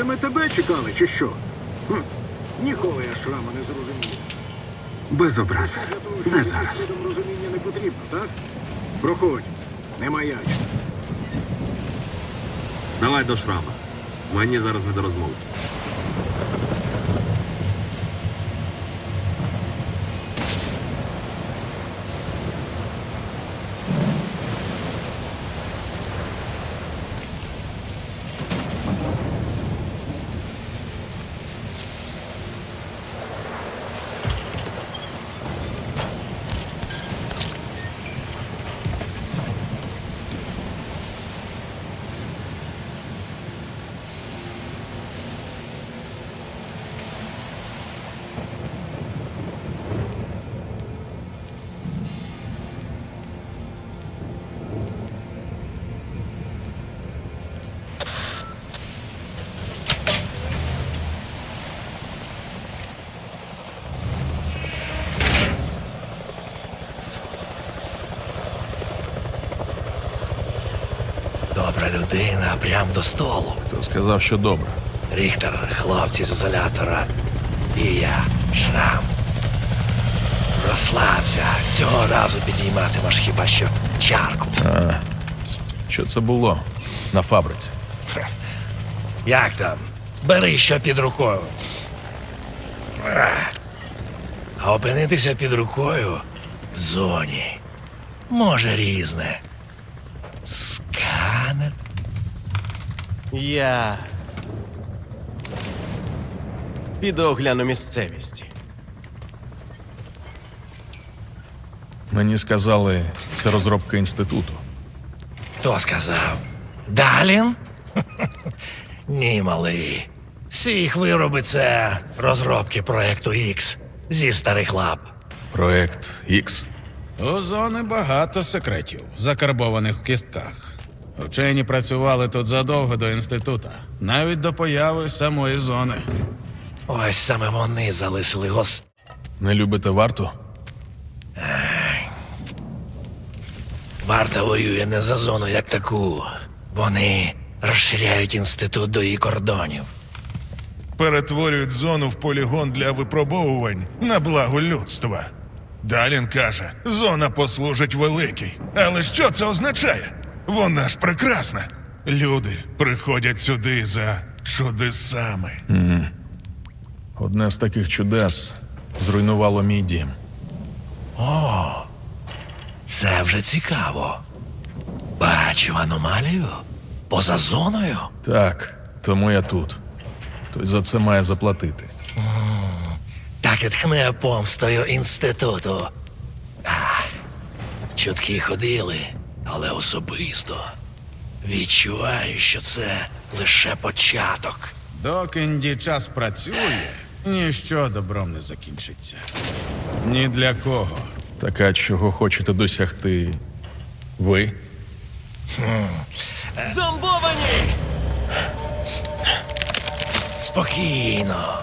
Це ми тебе чекали, чи що? Хм. Ніколи я шрама не зрозумів. Без образ. Не зараз. розуміння не потрібно, так? Проходь, не маяч. Давай до шрама. Мені зараз не до розмов. Добра людина, прям до столу. Хто сказав, що добре? Ріхтер, хлопці з ізолятора. І я, шрам. Розслабся. Цього разу підійматимеш хіба що чарку. Що це було на фабриці? Як там? Бери що під рукою. Ах. А опинитися під рукою в зоні. Може різне. Я піду огляну місцевість. Мені сказали, це розробка інституту. Хто сказав? Далін? Ні, малий. Всі їх вироби це розробки проекту X зі старих лап. Проект X. У зони багато секретів, закарбованих в кістках. Вчені працювали тут задовго до інститута, навіть до появи самої зони. Ось саме вони залишили гос. Не любите варту? Варта воює не за зону як таку. Вони розширяють інститут до її кордонів. перетворюють зону в полігон для випробовувань на благо людства. Далін каже, зона послужить великій. Але що це означає? Вона ж прекрасна. Люди приходять сюди за чудесами. Одне з таких чудес зруйнувало мій дім. О, Це вже цікаво. Бачив аномалію? Поза зоною? Так, тому я тут. Хтось за це має заплатити. Так і тхне помстою інституту. А, чутки ходили, але особисто. Відчуваю, що це лише початок. Доки інді час працює, ніщо добром не закінчиться. Ні для кого. Так а чого хочете досягти ви? Зомбовані! Спокійно.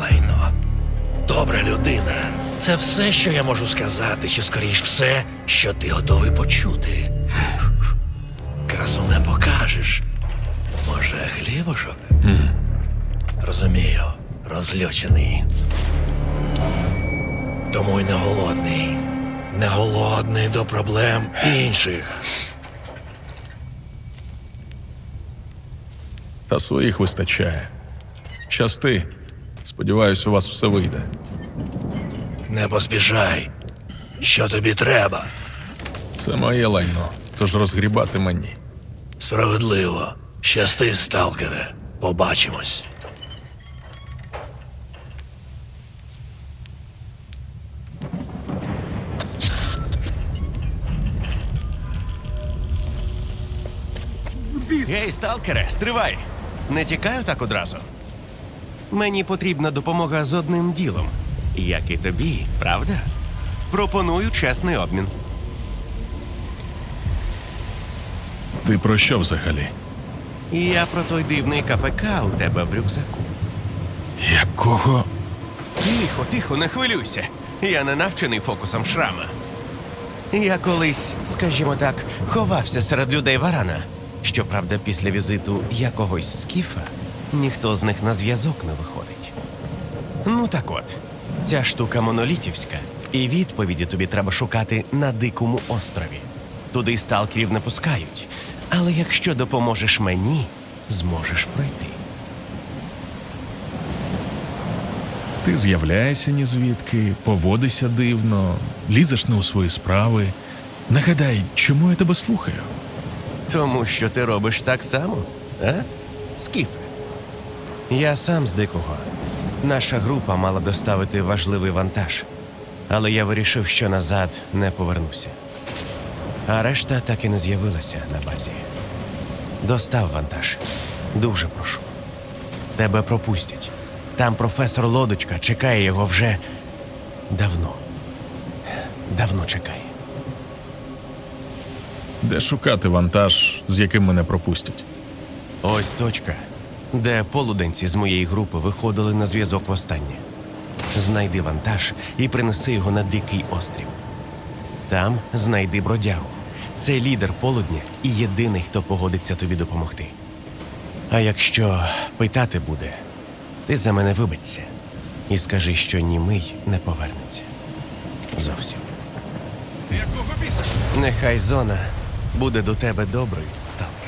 лайно. Добра людина. Це все, що я можу сказати, чи скоріш все, що ти готовий почути. Красу не покажеш. Може, хлібушок? Розумію, розлючений. Тому й не голодний. Не голодний до проблем інших. Та своїх вистачає. Щасти. Сподіваюсь, у вас все вийде. Не поспішай. Що тобі треба? Це моє лайно, тож розгрібати мені. Справедливо. Щасти, сталкере. Побачимось. Гей, сталкере, стривай! Не тікаю так одразу. Мені потрібна допомога з одним ділом. Як і тобі, правда? Пропоную чесний обмін. Ти про що взагалі? Я про той дивний КПК у тебе в рюкзаку. Якого? Тихо, тихо, не хвилюйся. Я не навчений фокусом шрама. Я колись, скажімо так, ховався серед людей варана. Щоправда, після візиту якогось скіфа ніхто з них на зв'язок не виходить. Ну так от, ця штука монолітівська, і відповіді тобі треба шукати на дикому острові. Туди сталкерів не пускають. Але якщо допоможеш мені, зможеш пройти. Ти з'являєшся ні звідки, поводишся дивно, лізеш не у свої справи. Нагадай, чому я тебе слухаю? Тому що ти робиш так само, а? Скіфе. Я сам з дикого. Наша група мала доставити важливий вантаж, але я вирішив, що назад не повернуся. А решта так і не з'явилася на базі. Достав вантаж. Дуже прошу. Тебе пропустять. Там професор Лодочка чекає його вже давно. Давно чекає. Де шукати вантаж, з яким мене пропустять? Ось точка, де полуденці з моєї групи виходили на зв'язок востаннє. Знайди вантаж і принеси його на дикий острів. Там знайди бродягу. Це лідер полудня і єдиний, хто погодиться тобі допомогти. А якщо питати буде, ти за мене вибачся і скажи, що німий не повернеться. Зовсім. Якого біса? Нехай зона буде до тебе доброю, сталкер.